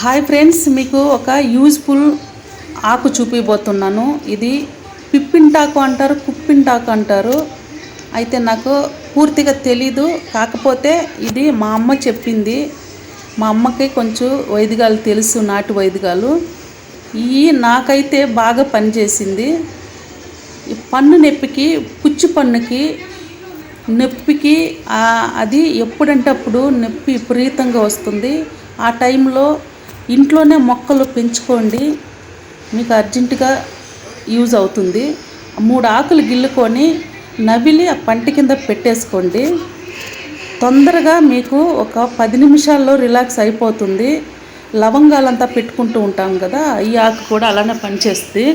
Hi friends మీకు ఒక useful ఆకు చూపిపోతున్నాను ఇది పిప్పింటాకు అంటారు కుప్పింటాకు అంటారు. అయితే నాకు పూర్తిగా తెలీదు. కాకపోతే ఇది మా అమ్మ చెప్పింది. మా అమ్మకి కొంచెం వైదికాలు తెలుసు నాటు వైదికాలు ఈ నాకైతే బాగా పనిచేసింది. పన్ను నొప్పికి పుచ్చు పన్నుకి నొప్పికి అది ఎప్పుడంటే అప్పుడు నొప్పి విపరీతంగా వస్తుంది. ఆ టైంలో ఇంట్లోనే మొక్కలు పెంచుకోండి. మీకు అర్జెంటుగా యూజ్ అవుతుంది. మూడు ఆకులు గిల్లుకొని నవిలి ఆ పంట కింద పెట్టేసుకోండి. తొందరగా మీకు ఒక పది నిమిషాల్లో రిలాక్స్ అయిపోతుంది. లవంగాలంతా పెట్టుకుంటూ ఉంటాం కదా ఈ ఆకు కూడా అలానే పనిచేస్తుంది.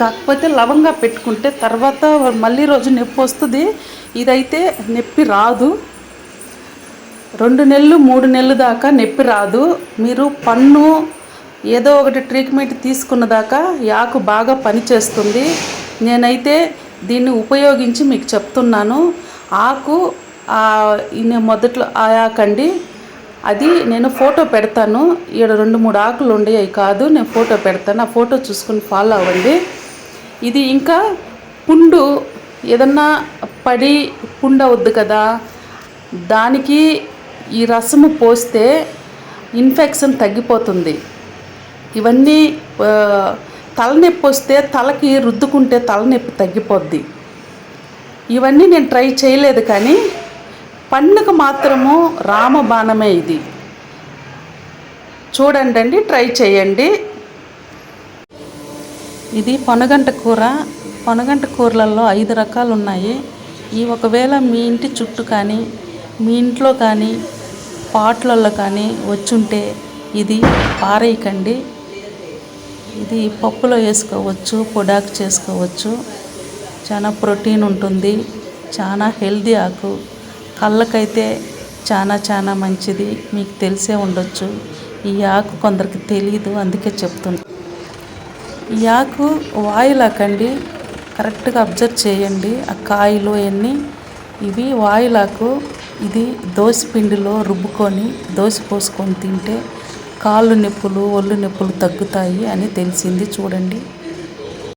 కాకపోతే లవంగా పెట్టుకుంటే తర్వాత మళ్ళీ రోజు నొప్పి వస్తుంది. ఇదైతే నొప్పి రాదు. రెండు నెలలు మూడు నెలలు దాకా నొప్పి రాదు. మీరు పన్ను ఏదో ఒకటి ట్రీట్మెంట్ తీసుకున్న దాకా యాకు బాగా పనిచేస్తుంది. నేనైతే దీన్ని ఉపయోగించి మీకు చెప్తున్నాను. ఆకు ఆ, ఈ మొదట్లో ఆ ఆకండి అది నేను ఫోటో పెడతాను. ఈడ రెండు మూడు ఆకులు ఉండే అవి కాదు. నేను ఫోటో పెడతాను. ఆ ఫోటో చూసుకుని ఫాలో అవ్వండి. ఇది ఇంకా పుండు ఏదన్నా పడి పుండు అవుద్ది కదా దానికి ఈ రసము పోస్తే ఇన్ఫెక్షన్ తగ్గిపోతుంది. ఇవన్నీ తలనొప్పి వస్తే తలకి రుద్దుకుంటే తలనొప్పి తగ్గిపోద్ది. ఇవన్నీ నేను ట్రై చేయలేదు కానీ పన్నుకు మాత్రము రామబాణమే ఇది. చూడండి అండి ట్రై చేయండి. ఇది పొనగంట కూర. పొనగంట కూరలలో ఐదు రకాలు ఉన్నాయి. ఈ ఒకవేళ మీ ఇంటి చుట్టూ కానీ మీ ఇంట్లో కానీ పాట్లలో కానీ వచ్చుంటే ఇది పారేయకండి. ఇది పప్పులో వేసుకోవచ్చు పొడాకు చేసుకోవచ్చు. చాలా ప్రోటీన్ ఉంటుంది చాలా హెల్దీ ఆకు. కళ్ళకైతే చాలా చాలా మంచిది. మీకు తెలిసే ఉండొచ్చు. ఈ ఆకు కొందరికి తెలియదు అందుకే చెప్తున్నా. ఈ ఆకు వాయులాకండి కరెక్ట్గా అబ్జర్వ్ చేయండి. ఆ కాయలు అవన్నీ ఇవి వాయులాకు ఇది దోశ పిండిలో రుబ్బుకొని దోశ పోసుకొని తింటే కాళ్ళు నొప్పులు ఒళ్ళు నొప్పులు తగ్గుతాయి అని తెలిసింది. చూడండి.